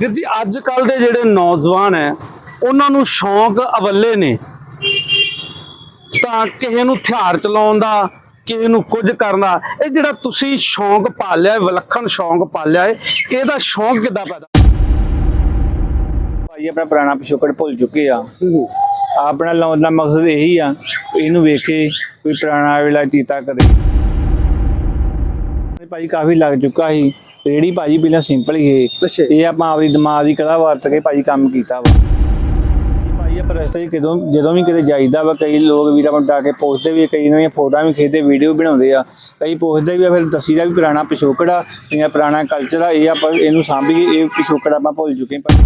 ਵੀਰ ਜੀ ਅੱਜ ਕੱਲ ਦੇ ਜਿਹੜੇ ਨੌਜਵਾਨ ਹੈ ਉਹਨਾਂ ਨੂੰ ਸ਼ੌਂਕ ਅਵੱਲੇ ਨੇ। ਤਾਂ ਕਿਸੇ ਨੂੰ ਹਥਿਆਰ ਚਲਾਉਣ ਦਾ ਕਿਸੇ ਨੂੰ ਕੁਝ ਕਰਨ ਦਾ ਇਹ ਜਿਹੜਾ ਤੁਸੀਂ ਸ਼ੌਂਕ ਪਾਲਿਆ ਹੈ ਵਿਲੱਖਣ ਸ਼ੌਂਕ ਪਾਲਿਆ ਹੈ ਇਹਦਾ ਸ਼ੌਂਕ ਕਿੱਦਾਂ ਪੈਦਾ ਭਾਈ ਆਪਣਾ ਪੁਰਾਣਾ ਪਿਛੋਕੜ ਭੁੱਲ ਚੁੱਕੇ ਆ। ਆਪਣਾ ਲਾਉਣ ਦਾ ਮਕਸਦ ਇਹੀ ਆ ਇਹਨੂੰ ਵੇਖ ਕੇ ਕੋਈ ਪੁਰਾਣਾ ਵੇਲਾ ਚੀਤਾ ਕਰੇ। ਭਾਈ ਕਾਫੀ ਲੱਗ ਚੁੱਕਾ ਸੀ। ਰੇੜੀ ਭਾਜੀ ਪਹਿਲਾਂ ਸਿੰਪਲ ਹੀ ਅੱਛਾ। ਇਹ ਆਪਾਂ ਆਪਦੀ ਦਿਮਾਗ ਦੀ ਕਲਾ ਵਰਤ ਕੇ ਭਾਜੀ ਕੰਮ ਕੀਤਾ ਵਾ। ਇਹ ਭਾਈ ਆਪਾਂ ਰਸਤੇ 'ਚ ਕਦੋਂ ਜਦੋਂ ਵੀ ਕਿਤੇ ਜਾਈਦਾ ਵਾ ਕਈ ਲੋਕ ਵੀਰਾਂ ਬਣਾ ਕੇ ਪੋਸਟਦੇ ਵੀ ਆ, ਕਈ ਨਵੀਆਂ ਫੋਟੋਆਂ ਵੀ ਖਿੱਚਦੇ ਵੀਡੀਓ ਬਣਾਉਂਦੇ ਆ। ਕਈ ਪੋਸਟਦੇ ਵੀ ਆ ਫਿਰ ਦੱਸੀਦਾ ਵੀ ਪੁਰਾਣਾ ਪਿਛੋਕੜ ਆ ਜਾਂ ਪੁਰਾਣਾ ਕਲਚਰ ਆ ਇਹ ਆਪਾਂ ਇਹਨੂੰ ਸਾਂਭੀਏ ਇਹ ਪਿਛੋਕੜ ਆਪਾਂ ਭੁੱਲ ਚੁੱਕੇ ਹਾਂ।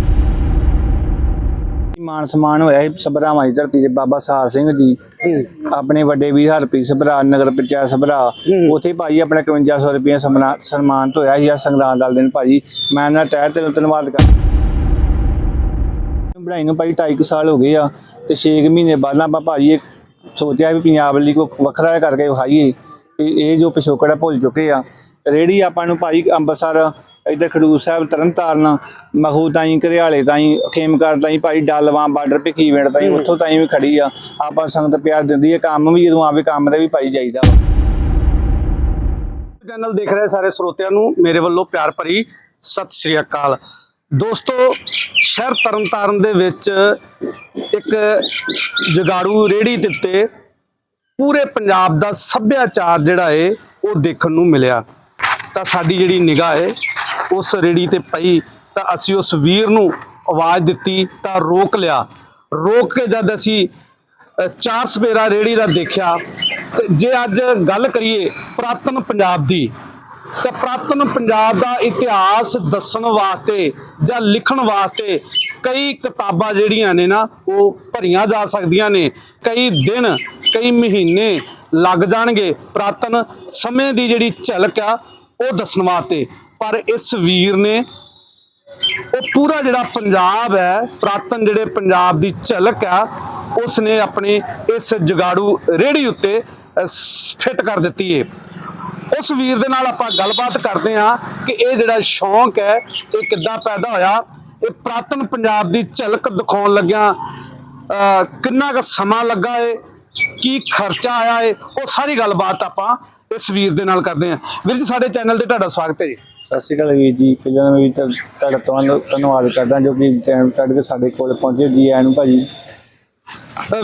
ਮਾਨ ਸਮਾਨ ਹੋਇਆ ਸੀ ਸਭਰਾਵਾਂ ਦੀ ਧਰਤੀ ਦੇ ਬਾਬਾ ਸਾਰ ਸਿੰਘ ਜੀ। ਆਪਣੇ ਵੱਡੇ ਵੀਰ ਹਰਪ੍ਰੀਤ ਸਭਰਾ ਨਗਰ ਪੰਚਾਇਤ ਸਭਰਾ ਉੱਥੇ ਭਾਈ ਆਪਣੇ 5100 ਰੁਪਏ ਸਨਮਾਨਿਤ ਹੋਇਆ ਸੀ ਆ ਸੰਗਰਾਂਦ ਵਾਲੇ ਦਿਨ ਭਾਜੀ। ਮੈਂ ਇਹਨਾਂ ਤਹਿ ਤੇ ਧੰਨਵਾਦ ਕਰ ਬਣਾਈ ਨੂੰ ਭਾਈ 2.5 ਸਾਲ ਹੋ ਗਏ ਆ ਤੇ 6 ਮਹੀਨੇ ਬਾਅਦ ਨਾ ਆਪਾਂ ਭਾਜੀ ਇੱਕ ਸੋਚਿਆ ਵੀ ਪੰਜਾਬ ਲਈ ਕੋ ਵੱਖਰਾ ਕਰਕੇ ਵਿਖਾਈਏ ਇਹ ਜੋ ਪਿਛੋਕੜ ਭੁੱਲ ਚੁੱਕੇ ਆ। ਰੇੜੀ ਆਪਾਂ ਨੂੰ ਭਾਈ ਅੰਮ੍ਰਿਤਸਰ ਇੱਧਰ ਖਡੂਰ ਸਾਹਿਬ ਤਰਨਤਾਰਨ ਮਖੂ ਤਾਈਂ ਘਰਿਆਲੇ ਤਾਈਂ ਖੇਮਕਰ ਤਾਈਂ ਭਾਈ ਡਾਲਵਾਂ ਬਾਰਡਰ ਭਿੱਖੀਵਿੰਡ ਤਾਈਂ ਉੱਥੋਂ ਤਾਈਂ ਵੀ ਖੜੀ ਆ। ਆਪਾਂ ਸੰਗਤ ਪਿਆਰ ਦਿੰਦੀ ਹੈ ਕੰਮ ਵੀ ਜਦੋਂ ਆਵੇ ਕੰਮ ਦਾ ਵੀ ਪਾਈ ਜਾਈਦਾ ਚੈਨਲ ਦੇਖ ਰਹੇ ਸਾਰੇ ਸਰੋਤਿਆਂ ਨੂੰ ਮੇਰੇ ਵੱਲੋਂ ਪਿਆਰ ਭਰੀ ਸਤਿ ਸ੍ਰੀ ਅਕਾਲ। ਦੋਸਤੋ ਸ਼ਹਿਰ ਤਰਨਤਾਰਨ ਦੇ ਵਿੱਚ ਇੱਕ ਜਗਾੜੂ ਰੇੜੀ ਦੇ ਉੱਤੇ ਪੂਰੇ ਪੰਜਾਬ ਦਾ ਸੱਭਿਆਚਾਰ ਜਿਹੜਾ ਏ ਉਹ ਦੇਖਣ ਨੂੰ ਮਿਲਿਆ। ਤਾਂ ਸਾਡੀ ਜਿਹੜੀ ਨਿਗਾਹ ਏ, ਉਸ ਰੇੜੀ ਤੇ ਪਈ, ਤਾਂ ਅਸੀਂ ਉਸ ਵੀਰ ਨੂੰ ਆਵਾਜ਼ ਦਿੱਤੀ, ਤਾਂ ਰੋਕ ਲਿਆ। ਰੋਕ ਕੇ ਜਦ ਅਸੀਂ ਚਾਰ ਸਵੇਰਾ ਰੇੜੀ ਦਾ ਦੇਖਿਆ, ਤੇ ਜੇ ਅੱਜ ਗੱਲ ਕਰੀਏ ਪ੍ਰਾਤਨ ਪੰਜਾਬ ਦੀ, ਤਾਂ ਪ੍ਰਾਤਨ ਪੰਜਾਬ ਦਾ ਇਤਿਹਾਸ ਦੱਸਣ ਵਾਸਤੇ ਜਾਂ ਲਿਖਣ ਵਾਸਤੇ ਕਈ ਕਿਤਾਬਾਂ ਜਿਹੜੀਆਂ ਨੇ ਨਾ, ਉਹ ਭਰੀਆਂ ਜਾ ਸਕਦੀਆਂ ਨੇ। ਕਈ ਦਿਨ, ਕਈ ਮਹੀਨੇ ਲੱਗ ਜਾਣਗੇ। ਪ੍ਰਾਤਨ ਸਮੇਂ ਦੀ ਜਿਹੜੀ ਝਲਕ ਆ ਉਹ ਦੱਸਣ ਵਾਸਤੇ। ਪਰ ਇਸ ਵੀਰ ਨੇ ਉਹ ਪੂਰਾ ਜਿਹੜਾ ਪੰਜਾਬ ਹੈ, ਪ੍ਰਾਤਨ ਜਿਹੜੇ ਪੰਜਾਬ ਦੀ ਝਲਕ ਆ ਉਸ ਨੇ ਆਪਣੀ ਇਸ ਜਗਾੜੂ ਰੇੜੀ ਉੱਤੇ ਫਿੱਟ ਕਰ ਦਿੱਤੀ ਏ। ਉਸ ਵੀਰ ਦੇ ਨਾਲ ਆਪਾਂ ਗੱਲਬਾਤ ਕਰਦੇ ਹਾਂ ਕਿ ਇਹ ਜਿਹੜਾ ਸ਼ੌਂਕ ਹੈ, ਇਹ ਕਿੱਦਾਂ ਪੈਦਾ ਹੋਇਆ। ਇਹ ਪ੍ਰਾਤਨ ਪੰਜਾਬ ਦੀ ਝਲਕ ਦਿਖਾਉਣ ਲੱਗਿਆ, ਅਹ, ਕਿੰਨਾ ਕੁ ਸਮਾਂ ਲੱਗਾ ਏ, ਕੀ ਖਰਚਾ ਆਇਆ ਏ, ਉਹ ਸਾਰੀ ਗੱਲਬਾਤ ਆਪਾਂ ਇਸ ਵੀਰ ਦੇ ਨਾਲ ਕਰਦੇ ਹਾਂ। ਵੀਰ ਜੀ ਸਾਡੇ ਚੈਨਲ ਤੇ ਤੁਹਾਡਾ ਸਵਾਗਤ ਹੈ ਜੀ। ਸਤਿ ਸ਼੍ਰੀ ਅਕਾਲ ਵੀਰ ਜੀ। ਪਹਿਲਾਂ ਮੈਂ ਵੀ ਤਾਂ ਤੁਹਾਡਾ ਤੁਹਾਨੂੰ ਧੰਨਵਾਦ ਕਰਦਾ ਜੋ ਕਿ ਟਾਈਮ ਕੱਢ ਕੇ ਸਾਡੇ ਕੋਲ ਪਹੁੰਚੇ ਜੀ ਆਇਆਂ ਨੂੰ ਭਾਜੀ।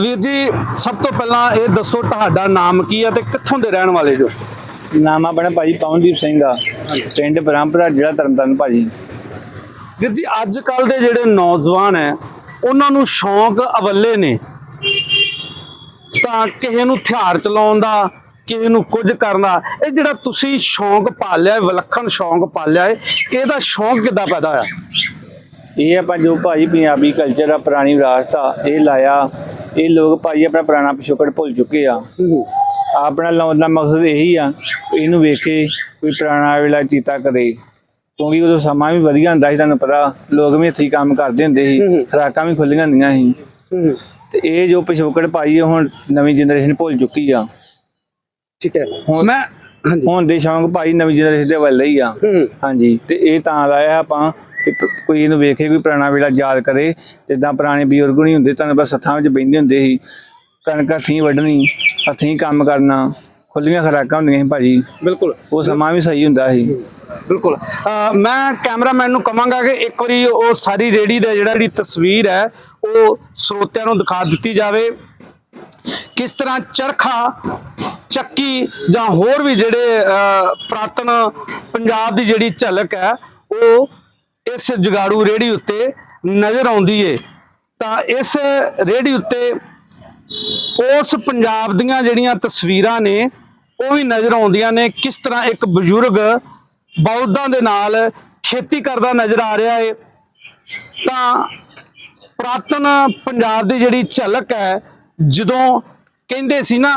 ਵੀਰ ਜੀ ਸਭ ਤੋਂ ਪਹਿਲਾਂ ਇਹ ਦੱਸੋ ਤੁਹਾਡਾ ਨਾਮ ਕੀ ਹੈ ਤੇ ਕਿੱਥੋਂ ਦੇ ਰਹਿਣ ਵਾਲੇ ਜੋ? ਨਾਮ ਆਪਣਾ ਭਾਜੀ ਪਵਨਦੀਪ ਸਿੰਘ ਆ। ਪਿੰਡ ਬ੍ਰਹਮਪੁਰਾ ਜ਼ਿਲ੍ਹਾ ਤਰਨਤਾਰਨ ਭਾਜੀ। ਵੀਰ ਜੀ ਅੱਜ ਕੱਲ ਦੇ ਜਿਹੜੇ ਨੌਜਵਾਨ ਹੈ ਉਹਨਾਂ ਨੂੰ ਸ਼ੌਂਕ ਅਵੱਲੇ ਨੇ। ਤਾਂ ਕਿਸੇ ਨੂੰ ਹਥਿਆਰ ਚਲਾਉਣ ਦਾ ਕਿਸੇ ਨੂੰ ਕੁਝ ਕਰਨ। ਇਹ ਜਿਹੜਾ ਤੁਸੀਂ ਸ਼ੌਂਕ ਪਾਲਿਆ ਹੈ, ਵਿਲੱਖਣ ਸ਼ੌਂਕ ਪਾਲਿਆ ਹੈ ਇਹਦਾ ਸ਼ੌਂਕ ਕਿੱਦਾਂ ਪੈਦਾ ਹੋਇਆ? ਇਹ ਆਪਾਂ ਜੋ ਭਾਜੀ ਪੰਜਾਬੀ ਕਲਚਰ ਆ ਪੁਰਾਣੀ ਵਿਰਾਸਤ ਆ ਇਹ ਲਾਇਆ। ਇਹ ਲੋਕ ਭਾਜੀ ਆਪਣਾ ਪੁਰਾਣਾ ਪਿਛੋਕੜ ਭੁੱਲ ਚੁੱਕੇ ਆ। ਆਪਣਾ ਲਾਉਣ ਦਾ ਮਕਸਦ ਇਹੀ ਆ ਇਹਨੂੰ ਵੇਖ ਕੇ ਕੋਈ ਪੁਰਾਣਾ ਵੇਲਾ ਚੀਤਾ ਕਰੇ। ਕਿਉਂਕਿ ਉਦੋਂ ਸਮਾਂ ਵੀ ਵਧੀਆ ਹੁੰਦਾ ਸੀ ਤੁਹਾਨੂੰ ਪਤਾ ਲੋਕ ਵੀ ਹੱਥੀਂ ਕੰਮ ਕਰਦੇ ਹੁੰਦੇ ਸੀ ਖੁਰਾਕਾਂ ਵੀ ਖੁੱਲੀਆਂ ਹੁੰਦੀਆਂ ਸੀ। ਤੇ ਇਹ ਜੋ ਪਿਛੋਕੜ ਭਾਈ ਇਹ ਹੁਣ ਨਵੀਂ ਜਨਰੇਸ਼ਨ ਭੁੱਲ ਚੁੱਕੀ ਆ। ਠੀਕ ਹੈ। ਹੁਣ- ਮੈਂ ਹਾਂਜੀ। ਹੁਣ ਦੇ ਸ਼ੌਂਕ ਭਾਈ ਨਵੀਂ ਜਨਰੇਸ਼ਨ ਦੇ ਵੱਲ ਹੀ ਆ। ਹੂੰ। ਹਾਂਜੀ ਤੇ ਇਹ ਤਾਂ ਲਾਇਆ ਆਪਾਂ ਕਿ ਪ- ਕੋਈ ਇਹਨੂੰ ਵੇਖੇ ਕੋਈ ਪੁਰਾਣਾ ਵੇਲਾ ਯਾਦ ਕਰੇ ਜਿੱਦਾਂ ਪੁਰਾਣੇ ਬਜ਼ੁਰਗ ਨਹੀਂ ਹੁੰਦੇ ਤੁਹਾਨੂੰ ਬਸ ਸੱਥਾਂ ਵਿੱਚ ਬੈਠਦੇ ਹੁੰਦੇ ਸੀ ਕਣਕ ਹੱਥੀਂ ਵੱਢਣੀ ਹੱਥੀਂ ਕੰਮ ਕਰਨਾ ਖੁੱਲੀਆਂ ਖਰਾਕਾਂ ਹੁੰਦੀਆਂ ਸੀ ਭਾਜੀ। ਬਿਲਕੁਲ। ਉਹ ਸਮਾਂ ਵੀ ਸਹੀ ਹੁੰਦਾ ਸੀ। ਬਿਲਕੁਲ। ਮੈਂ ਕੈਮਰਾਮੈਨ ਨੂੰ ਕਹਾਂਗਾ ਕਿ ਇੱਕ ਵਾਰੀ ਉਹ ਸਾਰੀ ਰੇੜੀ ਦਾ ਜਿਹੜਾ ਜਿਹੜੀ ਤਸਵੀਰ ਹੈ ਉਹ ਸਰੋਤਿਆਂ ਨੂੰ ਦਿਖਾ ਦਿੱਤੀ ਜਾਵੇ। ਕਿਸ ਤਰ੍ਹਾਂ ਚਰਖਾ ਚੱਕੀ ਜਾਂ ਹੋਰ ਵੀ ਜਿਹੜੇ ਅ, ਪ੍ਰਾਤਨ ਪੰਜਾਬ ਦੀ ਜਿਹੜੀ ਝਲਕ ਹੈ ਉਹ ਇਸ ਜਗਾੜੂ ਰੇੜੀ ਉੱਤੇ ਨਜ਼ਰ ਆਉਂਦੀ ਏ। ਤਾਂ ਇਸ ਰੇੜੀ ਉੱਤੇ ਉਸ ਪੰਜਾਬ ਦੀਆਂ ਜਿਹੜੀਆਂ ਤਸਵੀਰਾਂ ਨੇ ਉਹ ਵੀ ਨਜ਼ਰ ਆਉਂਦੀਆਂ ਨੇ। ਕਿਸ ਤਰ੍ਹਾਂ ਇੱਕ ਬਜ਼ੁਰਗ ਬੌਦਾਂ ਦੇ ਨਾਲ ਖੇਤੀ ਕਰਦਾ ਨਜ਼ਰ ਆ ਰਿਹਾ ਏ। ਤਾਂ ਪ੍ਰਾਤਨ ਪੰਜਾਬ ਦੀ ਜਿਹੜੀ ਝਲਕ ਹੈ ਜਦੋਂ ਕਹਿੰਦੇ ਸੀ ਨਾ,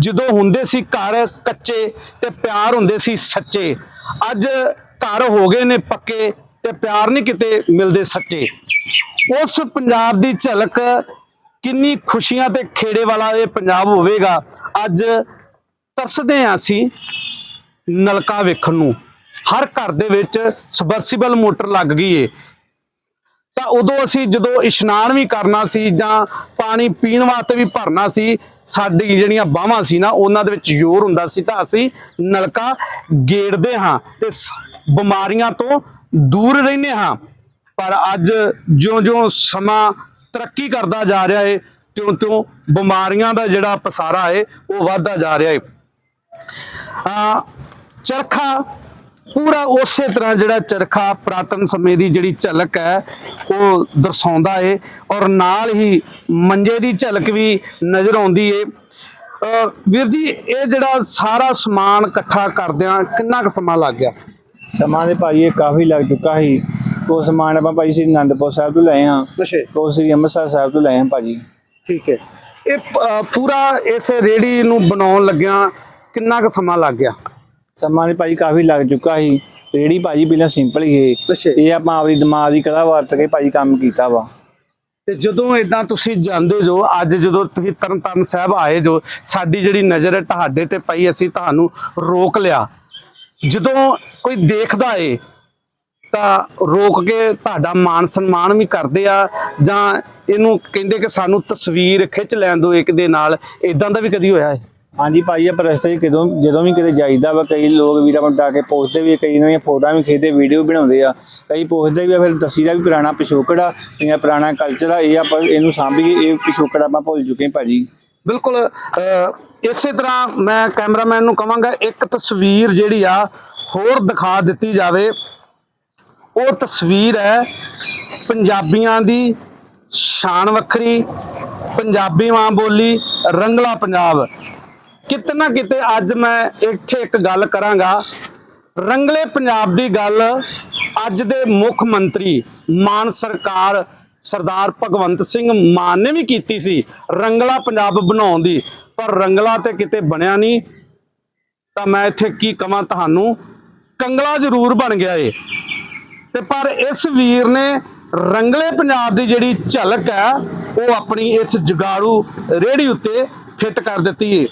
ਜਦੋਂ ਹੁੰਦੇ ਸੀ ਘਰ ਕੱਚੇ ਤੇ ਪਿਆਰ ਹੁੰਦੇ ਸੀ ਸੱਚੇ, ਅੱਜ ਘਰ ਹੋ ਗਏ ਨੇ ਪੱਕੇ ਤੇ ਪਿਆਰ ਨਹੀਂ ਕਿਤੇ ਮਿਲਦੇ ਸੱਚੇ। ਉਸ ਪੰਜਾਬ ਦੀ ਝਲਕ ਕਿੰਨੀ ਖੁਸ਼ੀਆਂ ਤੇ ਖੇੜੇ ਵਾਲਾ ਇਹ ਪੰਜਾਬ ਹੋਵੇਗਾ, ਅੱਜ ਤਰਸਦੇ ਹਾਂ ਅਸੀਂ ਨਲਕਾ ਵੇਖਣ ਨੂੰ। ਹਰ ਘਰ ਦੇ ਵਿੱਚ ਸਬਰਸੀਬਲ ਮੋਟਰ ਲੱਗ ਗਈ ਏ। ਤਾਂ ਉਦੋਂ ਅਸੀਂ ਜਦੋਂ ਇਸ਼ਨਾਨ ਵੀ ਕਰਨਾ ਸੀ ਜਾਂ ਪਾਣੀ ਪੀਣ ਵਾਸਤੇ ਵੀ ਭਰਨਾ ਸੀ, ਸਾਡੀ ਜਿਹੜੀਆਂ ਬਾਹਾਂ ਸੀ ਨਾ, ਉਹਨਾਂ ਦੇ ਵਿੱਚ ਜ਼ੋਰ ਹੁੰਦਾ ਸੀ, ਤਾਂ ਅਸੀਂ ਨਲਕਾ ਗੇੜਦੇ ਹਾਂ ਤੇ ਬਿਮਾਰੀਆਂ ਤੋਂ ਦੂਰ ਰਹਿੰਦੇ ਹਾਂ। ਪਰ ਅੱਜ ਜਿਉਂ-ਜਿਉਂ ਸਮਾਂ ਤਰੱਕੀ ਕਰਦਾ ਜਾ ਰਿਹਾ ਏ, ਤਿਉਂ-ਤਿਉਂ ਬਿਮਾਰੀਆਂ ਦਾ ਜਿਹੜਾ ਪਸਾਰਾ ਹੈ ਉਹ ਵੱਧਦਾ ਜਾ ਰਿਹਾ ਏ। ਆ ਚਰਖਾ ਪੂਰਾ ਉਸੇ ਤਰ੍ਹਾਂ ਜਿਹੜਾ ਚਰਖਾ ਪ੍ਰਾਤਨ ਸਮੇਂ ਦੀ ਜਿਹੜੀ ਝਲਕ ਹੈ ਉਹ ਦਰਸਾਉਂਦਾ ਏ ਔਰ ਨਾਲ ਹੀ ਮੰਜੇ ਦੀ ਝਲਕ ਵੀ ਨਜ਼ਰ ਆਉਂਦੀ ਏ। ਵੀਰ ਜੀ ਇਹ ਜਿਹੜਾ ਸਾਰਾ ਸਮਾਨ ਇਕੱਠਾ ਕਰਦਿਆਂ ਕਿੰਨਾ ਕੁ ਸਮਾਂ ਲੱਗ ਗਿਆ? ਸਮਾਂ ਦੇ ਭਾਈ ਇਹ ਕਾਫੀ ਲੱਗ ਚੁੱਕਾ ਸੀ। ਉਹ ਸਮਾਨ ਆਪਾਂ ਭਾਈ ਸ੍ਰੀ ਅਨੰਦਪੁਰ ਸਾਹਿਬ ਤੋਂ ਲਏ ਹਾਂ। ਨਸ਼ੇ ਉਹ ਸ੍ਰੀ ਅੰਮ੍ਰਿਤਸਰ ਸਾਹਿਬ ਤੋਂ ਲਏ ਹਾਂ ਭਾਜੀ। ਠੀਕ ਹੈ ਇਹ ਪੂਰਾ ਇਸ ਰੇੜੀ ਨੂੰ ਬਣਾਉਣ ਲੱਗਿਆਂ ਕਿੰਨਾ ਕੁ ਸਮਾਂ ਲੱਗ ਗਿਆ? ਸਮਾਂ ਦੇ ਭਾਈ ਕਾਫੀ ਲੱਗ ਚੁੱਕਾ ਸੀ। ਰੇੜੀ ਭਾਜੀ ਪਹਿਲਾਂ ਸਿੰਪਲ ਹੀ ਸੀ। ਅੱਛਾ ਇਹ ਆਪਾਂ ਆਪਣੀ ਦਿਮਾਗ ਦੀ ਕਲਾ ਵਰਤ ਕੇ ਭਾਜੀ ਕੰਮ ਕੀਤਾ ਵਾ। ਤੇ ਜਦੋਂ ਇਦਾਂ ਤੁਸੀਂ ਜਾਂਦੇ ਜੋ ਅੱਜ ਜਦੋਂ ਤੁਸੀਂ ਤਰਨਤਾਰਨ ਸਾਹਿਬ ਆਏ ਜੋ ਸਾਡੀ ਜਿਹੜੀ ਨਜ਼ਰ ਹੈ ਤੁਹਾਡੇ ਤੇ ਪਈ ਅਸੀਂ ਤੁਹਾਨੂੰ ਰੋਕ ਲਿਆ। ਜਦੋਂ ਕੋਈ ਦੇਖਦਾ ਏ ਤਾਂ ਰੋਕ ਕੇ ਤੁਹਾਡਾ ਮਾਨ ਸਨਮਾਨ ਵੀ ਕਰਦੇ ਆ ਜਾਂ ਇਹਨੂੰ ਕਹਿੰਦੇ ਕਿ ਸਾਨੂੰ ਤਸਵੀਰ ਖਿੱਚ ਲੈਣ ਦਿਓ ਇੱਕ ਦੇ ਨਾਲ। ਇਦਾਂ ਦਾ ਵੀ ਕਦੀ ਹੋਇਆ ਹੈ ਹਾਂਜੀ ਭਾਈ ਇਹ ਰਸਤੇ 'ਚ ਕਦੋਂ ਜਦੋਂ ਵੀ ਕਿਤੇ ਜਾਈਦਾ ਵਾ ਕਈ ਲੋਕ ਵੀਰਾਂ ਨੂੰ ਡਾ ਕੇ ਪੋਸਟਦੇ ਵੀ ਆ, ਕਈ ਨਵੀਆਂ ਫੋਟੋਆਂ ਵੀ ਖਿੱਚਦੇ ਵੀਡੀਓ ਬਣਾਉਂਦੇ ਆ। ਕਈ ਪੋਸਟਦੇ ਵੀ ਆ, ਫਿਰ ਦੱਸੀਦਾ ਵੀ ਪੁਰਾਣਾ ਪਿਛੋਕੜ ਆ ਜਾਂ ਪੁਰਾਣਾ ਕਲਚਰ ਆ ਇਹ ਆਪਾਂ ਇਹਨੂੰ ਸਾਂਭੀਏ ਇਹ ਪਿਛੋਕੜ ਆਪਾਂ ਭੁੱਲ ਚੁੱਕੇ ਹਾਂ ਭਾਜੀ। ਬਿਲਕੁਲ ਅਹ, ਇਸੇ ਤਰ੍ਹਾਂ ਮੈਂ ਕੈਮਰਾਮੈਨ ਨੂੰ ਕਹਾਂਗਾ ਇੱਕ ਤਸਵੀਰ ਜਿਹੜੀ ਆ ਹੋਰ ਦਿਖਾ ਦਿੱਤੀ ਜਾਵੇ। ਉਹ ਤਸਵੀਰ ਹੈ ਪੰਜਾਬੀਆਂ ਦੀ ਸ਼ਾਨ ਵੱਖਰੀ ਪੰਜਾਬੀ ਮਾਂ ਬੋਲੀ ਰੰਗਲਾ ਪੰਜਾਬ। ਕਿਤੇ ਨਾ ਕਿਤੇ ਅੱਜ ਮੈਂ ਇੱਥੇ ਇੱਕ ਗੱਲ ਕਰਾਂਗਾ। ਰੰਗਲੇ ਪੰਜਾਬ ਦੀ ਗੱਲ, ਅੱਜ ਦੇ ਮੁੱਖ ਮੰਤਰੀ, ਮਾਨ ਸਰਕਾਰ, ਸਰਦਾਰ ਭਗਵੰਤ ਸਿੰਘ ਮਾਨ ਨੇ ਵੀ ਕੀਤੀ ਸੀ ਰੰਗਲਾ ਪੰਜਾਬ ਬਣਾਉਣ ਦੀ, ਪਰ ਰੰਗਲਾ ਤੇ ਕਿਤੇ ਬਣਿਆ ਨਹੀਂ। ਤਾਂ ਮੈਂ ਇੱਥੇ ਕੀ ਕਹਾਂ ਤੁਹਾਨੂੰ? ਕੰਗਲਾ ਜ਼ਰੂਰ ਬਣ ਗਿਆ ਏ। ਤੇ ਪਰ ਇਸ ਵੀਰ ਨੇ ਰੰਗਲੇ ਪੰਜਾਬ ਦੀ ਜਿਹੜੀ ਝਲਕ ਹੈ, ਉਹ ਆਪਣੀ ਇਸ ਜਗਾੜੂ ਰੇੜੀ ਉੱਤੇ ਫਿੱਟ ਕਰ ਦਿੱਤੀ ਏ।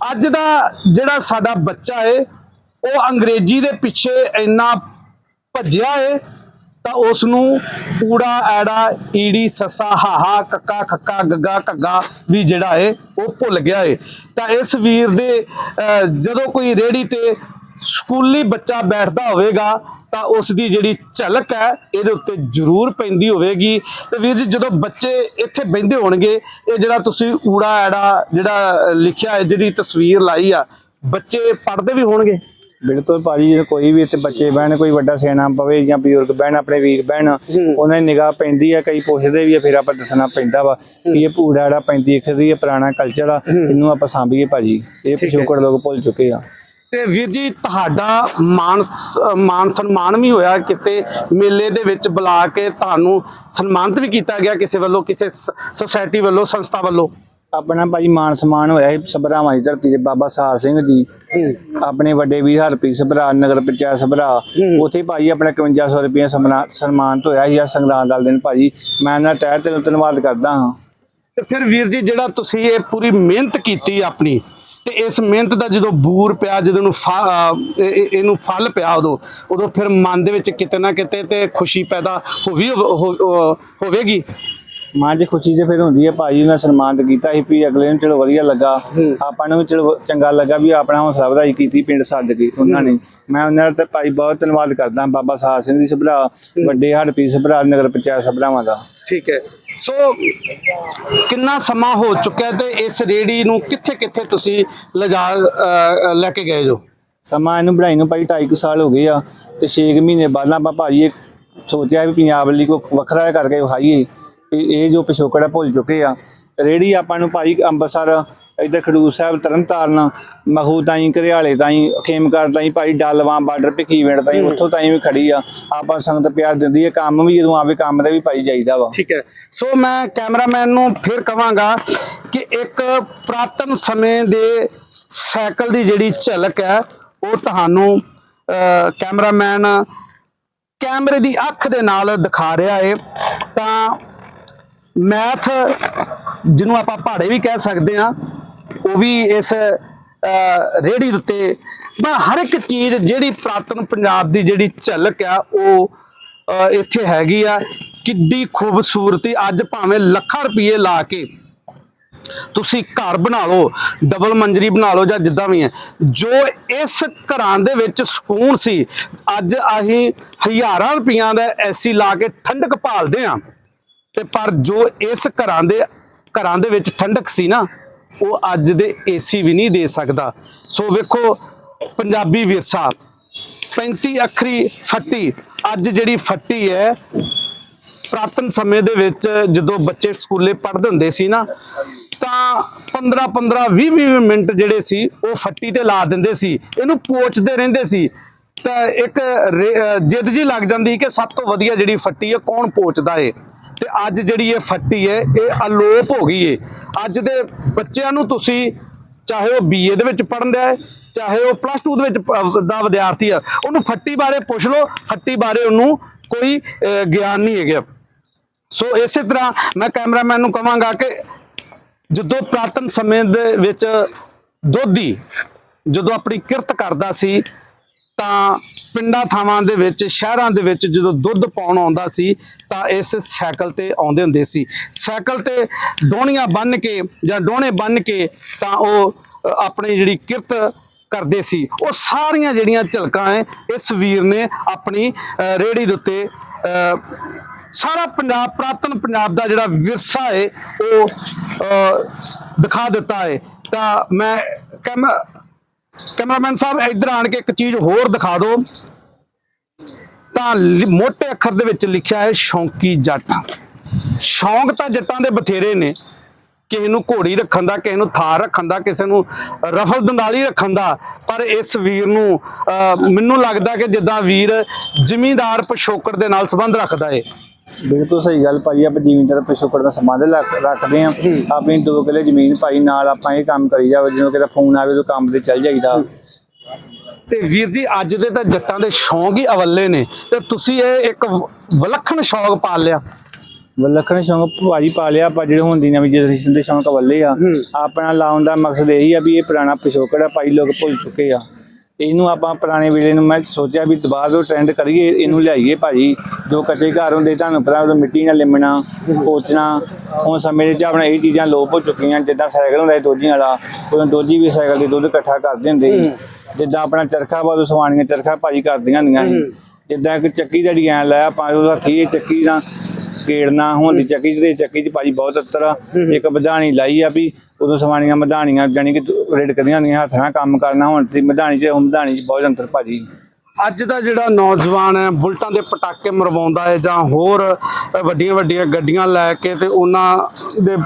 ਅੱਜ ਦਾ ਜਿਹੜਾ ਸਾਡਾ ਬੱਚਾ ਏ, ਉਹ ਅੰਗਰੇਜ਼ੀ ਦੇ ਪਿੱਛੇ ਇੰਨਾ ਭੱਜਿਆ ਏ, ਤਾਂ ਉਸ ਨੂੰ ਊੜਾ, ਐੜਾ, ਈੜੀ, ਸੱਸਾ, ਹਾਹਾ, ਕੱਕਾ, ਖੱਕਾ, ਗੱਗਾ, ਘੱਗਾ ਵੀ ਜਿਹੜਾ ਏ, ਉਹ ਭੁੱਲ ਗਿਆ ਏ। ਤਾਂ ਇਸ ਵੀਰ ਦੇ ਜਦੋਂ ਕੋਈ ਰੇੜੀ ਤੇ ਸਕੂਲੀ ਬੱਚਾ ਬੈਠਦਾ ਹੋਵੇਗਾ ਤਾਂ ਉਸ ਦੀ ਜਿਹੜੀ ਝਲਕ ਹੈ ਇਹਦੇ ਉੱਤੇ ਜ਼ਰੂਰ ਪੈਂਦੀ ਹੋਵੇਗੀ। ਤੇ ਵੀਰ ਜੀ ਜਦੋਂ ਬੱਚੇ ਇੱਥੇ ਬੈਠਦੇ ਹੋਣਗੇ ਇਹ ਜਿਹੜਾ ਤੁਸੀਂ ਊੜਾ ਐੜਾ ਜਿਹੜਾ ਲਿਖਿਆ ਹੈ ਜਿਹੜੀ ਤਸਵੀਰ ਲਾਈ ਆ ਬੱਚੇ ਪੜ੍ਹਦੇ ਵੀ ਹੋਣਗੇ? ਬਿਲਕੁਲ ਭਾਜੀ ਜੇ ਕੋਈ ਵੀ ਇੱਥੇ ਬੱਚੇ ਬਹਿਣ ਕੋਈ ਵੱਡਾ ਸਿਆਣਾ ਪਵੇ ਜਾਂ ਬਜ਼ੁਰਗ ਬਹਿਣ ਆਪਣੇ ਵੀਰ ਬਹਿਣ ਉਹਨਾਂ ਦੀ ਨਿਗਾਹ ਪੈਂਦੀ ਆ ਕਈ ਪੁੱਛਦੇ ਵੀ ਆ ਫਿਰ ਆਪਾਂ ਦੱਸਣਾ ਪੈਂਦਾ ਵਾ ਕਿ ਇਹ ਭੂੜਾ ਜਿਹੜਾ ਪੈਂਦੀ ਖਰੀ ਇਹ ਪੁਰਾਣਾ ਕਲਚਰ ਆ ਇਹਨੂੰ ਆਪਾਂ ਸਾਂਭੀਏ ਭਾਜੀ। ਇਹ ਪਿਛੋਕੜ ਲੋਕ ਭੁੱਲ ਚੁੱਕੇ ਆ। ਤੇ ਵੀਰ ਜੀ ਤੁਹਾਡਾ ਮਾਨ ਮਾਨ ਸਨਮਾਨ ਵੀ ਹੋਇਆ ਕਿਤੇ ਮੇਲੇ ਦੇ ਵਿੱਚ ਬੁਲਾ ਕੇ ਤੁਹਾਨੂੰ ਸਨਮਾਨਿਤ ਵੀ ਕੀਤਾ ਗਿਆ ਕਿਸੇ ਵੱਲੋਂ ਕਿਸੇ ਸੁਸਾਇਟੀ ਵੱਲੋਂ ਸੰਸਥਾ ਵੱਲੋਂ? ਆਪਣਾ ਭਾਜੀ ਮਾਨ ਸਨਮਾਨ ਹੋਇਆ ਸੀ ਸਭਰਾਵਾਂ ਦੀ ਧਰਤੀ ਤੇ ਬਾਬਾ ਸਾਰ ਸਿੰਘ ਜੀ। ਆਪਣੇ ਵੱਡੇ ਵੀਰ ਹਰਪ੍ਰੀਤ ਸਭਰਾ ਨਗਰ ਪੰਚਾਇਤ ਸਭਰਾ। ਉੱਥੇ ਭਾਜੀ ਆਪਣਾ 5100 ਰੁਪਏ ਸਨਮਾਨਿਤ ਹੋਇਆ ਸੀ। ਆ ਸੰਗਰਾਂਦ ਵਾਲੇ ਦਿਨ ਭਾਜੀ ਮੈਂ ਇਹਨਾਂ ਤਹਿ ਦਿਲੋਂ ਧੰਨਵਾਦ ਕਰਦਾ ਹਾਂ। ਤੇ ਫਿਰ ਵੀਰ ਜੀ ਜਿਹੜਾ ਤੁਸੀਂ ਇਹ ਪੂਰੀ ਮਿਹਨਤ ਕੀਤੀ ਆਪਣੀ ਤੇ ਇਸ ਮਿਹਨਤ ਦਾ ਜਦੋਂ ਬੂਰ ਪਿਆ, ਜਦੋਂ ਨੂੰ ਇਹਨੂੰ ਫਲ ਪਿਆ ਉਦੋਂ ਉਦੋਂ ਫਿਰ ਮਨ ਦੇ ਵਿੱਚ ਕਿਤੇ ਨਾ ਕਿਤੇ ਤੇ ਖੁਸ਼ੀ ਪੈਦਾ ਹੋਵੀ ਹੋਵੇਗੀ। ਮਨ 'ਚ ਖੁਸ਼ੀ ਤੇ ਫਿਰ ਹੁੰਦੀ ਹੈ ਭਾਜੀ ਉਹਨਾਂ ਸਨਮਾਨਿਤ ਕੀਤਾ ਸੀ ਵੀ ਅਗਲੇ ਨੂੰ ਚਲੋ ਵਧੀਆ ਲੱਗਾ। ਆਪਾਂ ਨੂੰ ਵੀ ਚਲੋ ਚੰਗਾ ਲੱਗਾ ਵੀ ਆਪਣਾ ਹੌਸਲਾ ਵਧਾਈ ਕੀਤੀ ਪਿੰਡ ਸੱਦ ਕੇ ਉਹਨਾਂ ਨੇ। ਮੈਂ ਉਹਨਾਂ ਦਾ ਤੇ ਭਾਈ ਬਹੁਤ ਧੰਨਵਾਦ ਕਰਦਾ ਬਾਬਾ ਸਾਹ ਸਿੰਘ ਦੀ ਸਭਰਾ ਵੱਡੇ ਹਰਪ੍ਰੀਤ ਸਭਰਾ ਨਗਰ ਪੰਚਾਇਤ ਸਭਰਾਵਾਂ ਦਾ। ਠੀਕ ਹੈ। ਸੋ ਕਿੰਨਾ ਸਮਾਂ ਹੋ ਚੁੱਕਿਆ ਤੇ ਇਸ ਰੇੜੀ ਨੂੰ ਕਿੱਥੇ ਕਿੱਥੇ ਤੁਸੀਂ ਲਿਜਾ ਲੈ ਕੇ ਗਏ ਜੋ? ਸਮਾਂ ਇਹਨੂੰ ਬਣਾਈ ਨੂੰ ਭਾਈ 2.5 ਸਾਲ ਹੋ ਗਏ ਆ ਤੇ 6 ਮਹੀਨੇ ਬਾਅਦ ਆਪਾਂ ਭਾਜੀ ਸੋਚਿਆ ਵੀ ਪੰਜਾਬ ਲਈ ਕੋਈ ਵੱਖਰਾ ਕਰਕੇ ਵਿਖਾਈਏ। ਵੀ ਇਹ ਜੋ ਪਿਛੋਕੜ ਆ ਭੁੱਲ ਚੁੱਕੇ ਆ। ਰੇੜੀ ਆਪਾਂ ਨੂੰ ਭਾਈ ਅੰਮ੍ਰਿਤਸਰ ਇੱਧਰ ਖਡੂਰ ਸਾਹਿਬ ਤਰਨਤਾਰਨ ਮਖੂ ਤਾਈਂ ਘਰਿਆਲੇ ਤਾਈਂ ਖੇਮਕਰ ਤਾਈਂ ਭਾਈ ਡਾਲਵਾਂ ਬਾਰਡਰ ਭਿੱਖੀਵਿੰਡ ਤਾਈਂ ਉੱਥੋਂ ਤਾਈਂ ਵੀ ਖੜੀ ਆ। ਆਪਾਂ ਸੰਗਤ ਪਿਆਰ ਦਿੰਦੀ ਹੈ ਕੰਮ ਵੀ ਜਦੋਂ ਆਵੇ ਕੰਮ ਦਾ ਵੀ ਪਾਈ ਜਾਈਦਾ ਵਾ। ਠੀਕ ਹੈ। ਸੋ ਮੈਂ ਕੈਮਰਾਮੈਨ ਨੂੰ ਫਿਰ ਕਵਾਂਗਾ ਕਿ ਇੱਕ ਪ੍ਰਾਤਨ ਸਮੇਂ ਦੇ ਸਾਈਕਲ ਦੀ ਜਿਹੜੀ ਝਲਕ ਹੈ ਉਹ ਤੁਹਾਨੂੰ ਕੈਮਰਾਮੈਨ ਕੈਮਰੇ ਦੀ ਅੱਖ ਦੇ ਨਾਲ ਦਿਖਾ ਰਿਹਾ ਹੈ ਤਾਂ ਮੈਥ ਜਿਹਨੂੰ ਆਪਾਂ ਪਹਾੜੇ ਵੀ ਕਹਿ ਸਕਦੇ ਹਾਂ ਉਹ ਵੀ ਇਸ ਅਹ, ਰੇਹੜੀ ਉੱਤੇ ਮੈਂ ਹਰ ਇੱਕ ਚੀਜ਼ ਜਿਹੜੀ ਪ੍ਰਾਤਨ ਪੰਜਾਬ ਦੀ ਜਿਹੜੀ ਝਲਕ ਆ ਉਹ ਇੱਥੇ ਹੈਗੀ ਆ। ਕਿੱਡੀ ਖੂਬਸੂਰਤੀ ਅੱਜ ਭਾਵੇਂ ਲੱਖਾਂ ਰੁਪਏ ਲਾ ਕੇ ਤੁਸੀਂ ਘਰ ਬਣਾ ਲਓ ਡਬਲ ਮੰਜਰੀ ਬਣਾ ਲਓ ਜਾਂ ਜਿੱਦਾਂ ਵੀ ਹੈ ਜੋ ਇਸ ਘਰਾਂ ਦੇ ਵਿੱਚ ਸਕੂਨ ਸੀ ਅੱਜ ਅਸੀਂ ਹਜ਼ਾਰਾਂ ਰੁਪਈਆਂ ਦਾ ਐਸੀ ਲਾ ਕੇ ਠੰਡਕ ਭਾਲਦੇ ਆ ਤੇ ਪਰ ਜੋ ਇਸ ਘਰਾਂ ਦੇ ਘਰਾਂ ਦੇ ਵਿੱਚ ਠੰਡਕ ਸੀ ਨਾ, ਉਹ ਅੱਜ ਦੇ ਏਸੀ ਵੀ ਨਹੀਂ ਦੇ ਸਕਦਾ। ਸੋ ਵੇਖੋ, ਪੰਜਾਬੀ ਵਿਰਸਾ 35 ਅੱਖਰੀ ਫੱਟੀ। ਅੱਜ ਜਿਹੜੀ ਫੱਟੀ ਹੈ, ਪ੍ਰਾਤਨ ਸਮੇਂ ਦੇ ਵਿੱਚ ਜਦੋਂ ਬੱਚੇ ਸਕੂਲੇ ਪੜ੍ਹਦੇ ਹੁੰਦੇ ਸੀ ਨਾ, ਤਾਂ 15 15 20 20 ਮਿੰਟ ਜਿਹੜੇ ਸੀ, ਉਹ ਫੱਟੀ ਤੇ ਲਾ ਦਿੰਦੇ ਸੀ। ਇਹਨੂੰ ਪੋਚਦੇ ਰਹਿੰਦੇ ਸੀ। ਇੱਕ ਰੇ- ਜਿੱਦ ਜੀ ਲੱਗ ਜਾਂਦੀ ਕਿ ਸਭ ਤੋਂ ਵਧੀਆ ਜਿਹੜੀ ਫੱਟੀ ਹੈ, ਕੌਣ ਪੋਚਦਾ ਏ? ਤੇ ਅੱਜ ਜਿਹੜੀ ਇਹ ਫੱਟੀ ਹੈ ਇਹ ਅਲੋਪ ਹੋ ਗਈ ਏ। ਅੱਜ ਦੇ ਬੱਚਿਆਂ ਨੂੰ ਤੁਸੀਂ ਚਾਹੇ ਉਹ ਬੀਏ ਦੇ ਵਿੱਚ ਪੜ੍ਹਦਾ ਹੈ, ਚਾਹੇ ਉਹ ਪਲੱਸ 2 ਦੇ ਵਿੱਚ ਦਾ ਵਿਦਿਆਰਥੀ ਆ, ਉਹਨੂੰ ਫੱਟੀ ਬਾਰੇ ਪੁੱਛ ਲਓ। ਫੱਟੀ ਬਾਰੇ ਉਹਨੂੰ ਕੋਈ ਗਿਆਨ ਨਹੀਂ ਹੈਗਾ। ਸੋ ਇਸੇ ਤਰ੍ਹਾਂ ਮੈਂ ਕੈਮਰਾਮੈਨ ਨੂੰ ਕਹਾਂਗਾ ਕਿ ਜਦੋਂ ਪ੍ਰਾਤਨ ਸਮੇਂ ਦੇ ਵਿੱਚ ਦੋਧੀ ਜਦੋਂ ਆਪਣੀ ਕਿਰਤ ਕਰਦਾ ਸੀ ਤਾਂ ਪਿੰਡਾਂ ਥਾਵਾਂ ਦੇ ਵਿੱਚ ਸ਼ਹਿਰਾਂ ਦੇ ਵਿੱਚ ਜਦੋਂ ਦੁੱਧ ਪਾਉਣ ਆਉਂਦਾ ਸੀ ਤਾਂ ਇਸ ਸਾਈਕਲ ਤੇ ਆਉਂਦੇ ਹੁੰਦੇ ਸੀ। ਸਾਈਕਲ ਤੇ ਡੋਣੀਆਂ ਬੰਨ ਕੇ ਜਾਂ ਡੋਣੇ ਬੰਨ ਕੇ ਤਾਂ ਉਹ ਆਪਣੀ ਜਿਹੜੀ ਕਿਰਤ ਕਰਦੇ ਸੀ। ਉਹ ਸਾਰੀਆਂ ਜਿਹੜੀਆਂ ਝਲਕਾਂ ਹੈ ਇਸ ਵੀਰ ਨੇ ਆਪਣੀ ਅ, ਰੇਹੜੀ ਦੇ ਉੱਤੇ ਸਾਰਾ ਪੰਜਾਬ ਪ੍ਰਾਤਨ ਪੰਜਾਬ ਦਾ ਜਿਹੜਾ ਵਿਰਸਾ ਹੈ ਉਹ ਦਿਖਾ ਦਿੱਤਾ ਹੈ ਤਾਂ ਮੈਂ ਕੈਮ ਕੈਮਰਾਮੈਨ ਸਾਹਿਬ ਇੱਧਰ ਆਣ ਕੇ ਇੱਕ ਚੀਜ਼ ਹੋਰ ਦਿਖਾ ਦਿਓ। ਤਾਂ ਲਿ- ਅੱਖਰ ਦੇ ਵਿੱਚ ਲਿਖਿਆ ਹੈ ਸ਼ੌਂਕੀ ਜੱਟ। ਸ਼ੌਂਕ ਤਾਂ ਜੱਟਾਂ ਦੇ ਬਥੇਰੇ ਨੇ। ਕਿਸੇ ਨੂੰ ਘੋੜੀ ਰੱਖਣ ਦਾ ਕਿਸੇ ਨੂੰ ਥਾਰ ਰੱਖਣ ਦਾ ਕਿਸੇ ਨੂੰ ਰਫਲ ਦੰਦਾਲੀ ਰੱਖਣ ਦਾ। ਪਰ ਇਸ ਵੀਰ ਨੂੰ ਅਹ, ਮੈਨੂੰ ਲੱਗਦਾ ਕਿ ਜਿੱਦਾਂ ਵੀਰ ਜ਼ਿਮੀਂਦਾਰ ਪਿਛੋਕੜ ਦੇ ਨਾਲ ਸੰਬੰਧ ਰੱਖਦਾ ਏ। ਬਿਲਕੁਲ ਸਹੀ ਗੱਲ ਭਾਈ ਆਪਾਂ ਜ਼ਿਮੀਂਦਾਰ ਪਿਛੋਕੜ ਦਾ ਸੰਬੰਧ ਲੱਖ- ਰੱਖਦੇ ਆ ਆਪਣੀ ਦੋ ਕਿਲੇ ਜ਼ਮੀਨ ਭਾਈ ਨਾਲ ਆਪਾਂ ਇਹ ਕੰਮ ਕਰੀ ਜਾਵੇ ਜਦੋਂ ਕਿਤੇ ਫੋਨ ਆਵੇ ਤਾਂ ਕੰਮ ਤੇ ਚੱਲ ਜਾਈਦਾ। ਤੇ ਵੀਰ ਜੀ ਅੱਜ ਦੇ ਤਾਂ ਜੱਟਾਂ ਦੇ ਸ਼ੌਂਕ ਹੀ ਅਵੱਲੇ ਨੇ। ਤੇ ਤੁਸੀਂ ਇਹ ਇੱਕ ਵਿਲੱਖਣ ਸ਼ੌਂਕ ਪਾਲ ਲਿਆ। ਵਿਲੱਖਣ ਸ਼ੌਂਕ ਭਾਜੀ ਪਾ ਲਿਆ ਆਪਾਂ ਜਿਹੜੇ ਹੁਣ ਦੀ ਨਵੀਂ ਜਨਰੇਸ਼ਨ ਦੇ ਸ਼ੌਂਕ ਵੱਲੇ ਆ ਆਪਣਾ ਲਾਉਣ ਦਾ ਮਕਸਦ ਇਹੀ ਆ ਵੀ ਇਹ ਪੁਰਾਣਾ ਪਿਛੋਕੜ ਆ ਭਾਈ ਲੋਕ ਭੁੱਲ ਚੁੱਕੇ ਆ। ਇਹਨੂੰ ਆਪਾਂ ਪੁਰਾਣੇ ਵੇਲੇ ਨੂੰ ਮੈਂ ਸੋਚਿਆ ਵੀ ਦੁਬਾਰਾ ਤੋਂ ਟ੍ਰੈਂਡ ਕਰੀਏ ਇਹਨੂੰ ਲਿਆਈਏ ਭਾਜੀ। ਜੋ ਕੱਚੇ ਘਰ ਹੁੰਦੇ, ਤੁਹਾਨੂੰ ਪਤਾ ਉਹ ਮਿੱਟੀ ਨਾਲ ਲਿਮਣਾ, ਪੋਚਣਾ, ਹੁਣ ਸਮੇਂ ਦੇ ਚ ਆਪਣਾ ਇਹ ਚੀਜ਼ਾਂ ਲੋਪ ਹੋ ਚੁੱਕੀਆਂ, ਜਿੱਦਾਂ ਸਾਈਕਲ ਹੁੰਦਾ ਸੀ ਦੋਜੀ ਵਾਲਾ, ਉਦੋਂ ਦੋਜੀ ਵੀ ਸਾਈਕਲ ਦੇ ਦੁੱਧ ਇਕੱਠਾ ਕਰਦੇ ਹੁੰਦੇ ਸੀ। ਜਿੱਦਾਂ ਆਪਣਾ ਚਰਖਾ ਬਾਦੋਂ ਸਵਾਣੀਆਂ ਚਰਖਾ ਭਾਜੀ ਕਰਦੀਆਂ ਹੁੰਦੀਆਂ ਸੀ। ਜਿੱਦਾਂ ਇੱਕ ਚੱਕੀ ਦਾ ਡਿਜ਼ਾਈਨ ਲਾਇਆ ਆਪਾਂ ਉਹ ਹੱਥੀ ਇਹ ਚੱਕੀ ਨਾਲ ਕੇੜਨਾ ਹੁੰਦੀ ਚੱਕੀ ਚ ਤੇ ਚੱਕੀ ਚ ਭਾਜੀ ਬਹੁਤ ਅੱਤਰ ਆ। ਇੱਕ ਵਧਾਣੀ ਲਾਈ ਆ ਵੀ ਉਦੋਂ ਸਵਾਣੀਆਂ ਮਧਾਣੀਆਂ ਜਾਨੀ ਕਿ ਰਿੜਕਦੀਆਂ ਹੁੰਦੀਆਂ, ਹੱਥ ਨਾਲ ਕੰਮ ਕਰਨਾ, ਹੁਣ ਤੇ ਮਧਾਣੀ ਚ ਹੁਣ ਮਧਾਣੀ ਚ ਬਹੁਤ ਅੰਤਰ ਭਾਜੀ। ਅੱਜ ਦਾ ਜਿਹੜਾ ਨੌਜਵਾਨ ਹੈ, ਬੁਲਟਾਂ ਦੇ ਪਟਾਕੇ ਮਰਵਾਉਂਦਾ ਹੈ ਜਾਂ ਹੋਰ ਵੱਡੀਆਂ ਵੱਡੀਆਂ ਗੱਡੀਆਂ ਲੈ ਕੇ ਤੇ ਉਹਨਾਂ ਦੇ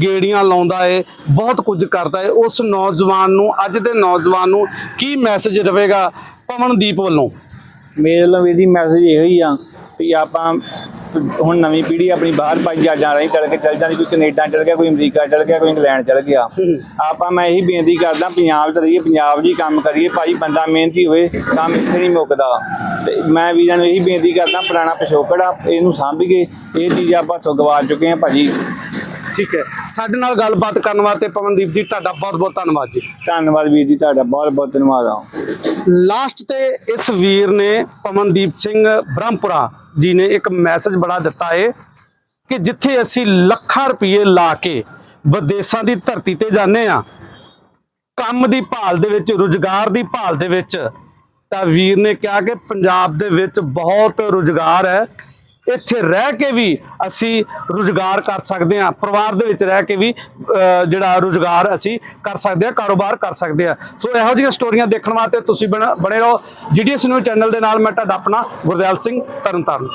ਗੇੜੀਆਂ ਲਾਉਂਦਾ ਏ ਬਹੁਤ ਕੁਝ ਕਰਦਾ ਏ ਉਸ ਨੌਜਵਾਨ ਨੂੰ, ਅੱਜ ਦੇ ਨੌਜਵਾਨ ਨੂੰ ਕੀ ਮੈਸੇਜ ਰਵੇਗਾ ਪਵਨਦੀਪ ਵੱਲੋਂ? ਮੇਰੇ ਵੱਲੋਂ ਵੀ ਇਹਦੀ ਮੈਸੇਜ ਇਹੋ ਹੀ ਆ ਵੀ ਆਪਾਂ ਹੁਣ ਨਵੀਂ ਪੀੜ੍ਹੀ ਆਪਣੀ ਬਾਹਰ ਪਾਈ ਜਾ ਜਾ ਰਹੀ ਚੱਲ ਕੇ ਚੱਲ ਜਾਂਦੀ ਕੋਈ ਕੈਨੇਡਾ ਚੱਲ ਗਿਆ ਕੋਈ ਅਮਰੀਕਾ ਚੱਲ ਗਿਆ ਕੋਈ ਇੰਗਲੈਂਡ ਚੱਲ ਗਿਆ। ਆਪਾਂ ਮੈਂ ਇਹੀ ਬੇਨਤੀ ਕਰਦਾ ਪੰਜਾਬ 'ਚ ਰਹੀਏ ਪੰਜਾਬ ਹੀ ਕੰਮ ਕਰੀਏ ਭਾਈ ਬੰਦਾ ਮਿਹਨਤੀ ਹੋਵੇ ਕੰਮ ਇੱਥੇ ਨਹੀਂ ਮੁੱਕਦਾ। ਤੇ ਮੈਂ ਵੀਰਾਂ ਨੂੰ ਇਹੀ ਬੇਨਤੀ ਕਰਦਾ ਪੁਰਾਣਾ ਪਿਛੋਕੜ ਆ ਇਹਨੂੰ ਸਾਂਭੀਏ ਇਹ ਚੀਜ਼ ਆਪਾਂ ਤੋਂ ਗਵਾ ਚੁੱਕੇ ਹਾਂ ਭਾਜੀ। ਠੀਕ ਹੈ। ਸਾਡੇ ਨਾਲ ਗੱਲਬਾਤ ਕਰਨ ਵਾਸਤੇ ਪਵਨਦੀਪ ਜੀ ਤੁਹਾਡਾ ਬਹੁਤ ਬਹੁਤ ਧੰਨਵਾਦ ਜੀ। ਧੰਨਵਾਦ ਵੀਰ ਜੀ ਤੁਹਾਡਾ ਬਹੁਤ ਬਹੁਤ ਧੰਨਵਾਦ। ਆ ਲਾਸਟ ਤੇ ਇਸ ਵੀਰ ਨੇ ਪਵਨਦੀਪ ਸਿੰਘ ਬ੍ਰਹਮਪੁਰਾ ਜੀ ਨੇ ਇੱਕ ਮੈਸੇਜ ਬੜਾ ਦਿੱਤਾ ਏ ਕਿ ਜਿੱਥੇ ਅਸੀਂ ਲੱਖਾਂ ਰੁਪਏ ਲਾ ਕੇ ਵਿਦੇਸ਼ਾਂ ਦੀ ਧਰਤੀ ਤੇ ਜਾਂਦੇ ਆ ਕੰਮ ਦੀ ਭਾਲ ਦੇ ਵਿੱਚ, ਰੁਜ਼ਗਾਰ ਦੀ ਭਾਲ ਦੇ ਵਿੱਚ, ਤਾਂ ਵੀਰ ਨੇ ਕਿਹਾ ਕਿ ਪੰਜਾਬ ਦੇ ਵਿੱਚ ਬਹੁਤ ਰੁਜ਼ਗਾਰ ਹੈ। ਇੱਥੇ ਰਹਿ ਕੇ ਵੀ ਅਸੀਂ ਰੁਜ਼ਗਾਰ ਕਰ ਸਕਦੇ ਹਾਂ, ਪਰਿਵਾਰ ਦੇ ਵਿੱਚ ਰਹਿ ਕੇ ਵੀ ਜਿਹੜਾ ਰੁਜ਼ਗਾਰ ਅਸੀਂ ਕਰ ਸਕਦੇ ਹਾਂ, ਕਾਰੋਬਾਰ ਕਰ ਸਕਦੇ ਹਾਂ। ਸੋ ਇਹੋ ਜਿਹੀਆਂ ਸਟੋਰੀਆਂ ਦੇਖਣ ਵਾਸਤੇ ਤੁਸੀਂ ਬਣ- ਬਣੇ ਰਹੋ। ਜੀਡੀਐਸ ਨਿਊਜ਼ ਚੈਨਲ ਦੇ ਨਾਲ ਮੈਂ ਤੁਹਾਡਾ ਆਪਣਾ ਗੁਰਦਿਆਲ ਸਿੰਘ ਤਰਨਤਾਰਨ।